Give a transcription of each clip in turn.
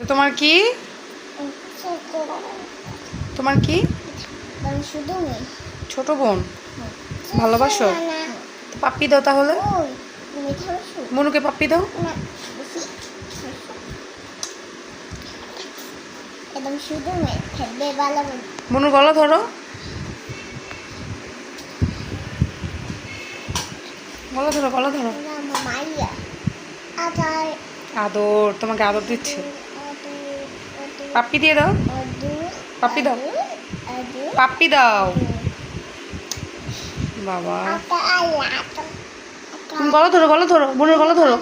তোমার কি? তোমার কি? ছোট বোন। ভালোবাসো? পাপ্পি দাও তাহলে। মনুকে পাপ্পি দাও। মনুর গলা ধরো। গলা ধরো গলা ধরো। আদর তোমাকে আদর দিচ্ছে। পাপ্পি দিয়ে দাও। পাপ্পি দাও। পাপ্পি দাও। বাবা। তুমি গলা ধরো গলা ধরো, বোনের গলা ধরো।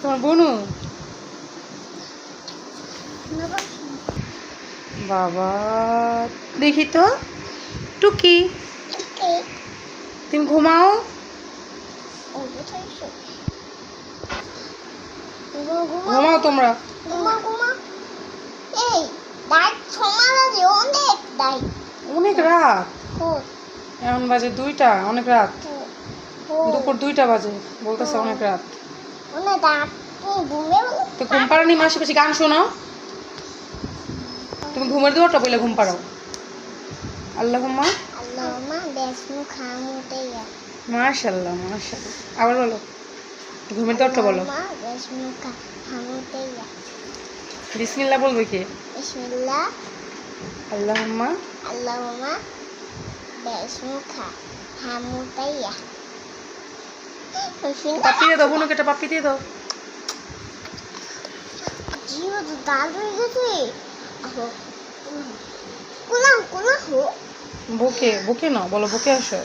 তোমার বোনু বাবা দেখি তো। টুকি তুমি ঘুমাও। ঘুমাও তোমরা। অনেক রাত। ও এখন বাজে দুইটা অনেক রাত। দুপুর দুইটা বাজে বলতেছে অনেক রাত। তো ঘুম পাড়ানি মাসে পাশে গান শোনাও। তুমি ঘুমের দুয়ারটা বলে ঘুম পাড়াও। আল্লাহ হুম্মা আল্লাহ মা বেসমু খামুতে ইয়া মাশাল্লাহ মাশাল্লাহ আবার বলো ঘুমের দুয়ারটা বলো। মা বেসমু খামুতে ইয়া বিসমিল্লাহ বলবে কি? বিসমিল্লাহ। আল্লাহ হুম্মা আল্লাহ মা বেসমু খা খামুতে ইয়া পাপ্পি দিয়ে দাও বোনকে একটা পাপ্পি দিয়ে দাও। জিও তো দাল হয়ে গেছে। বুকে বুকে না বলো বুকে আসো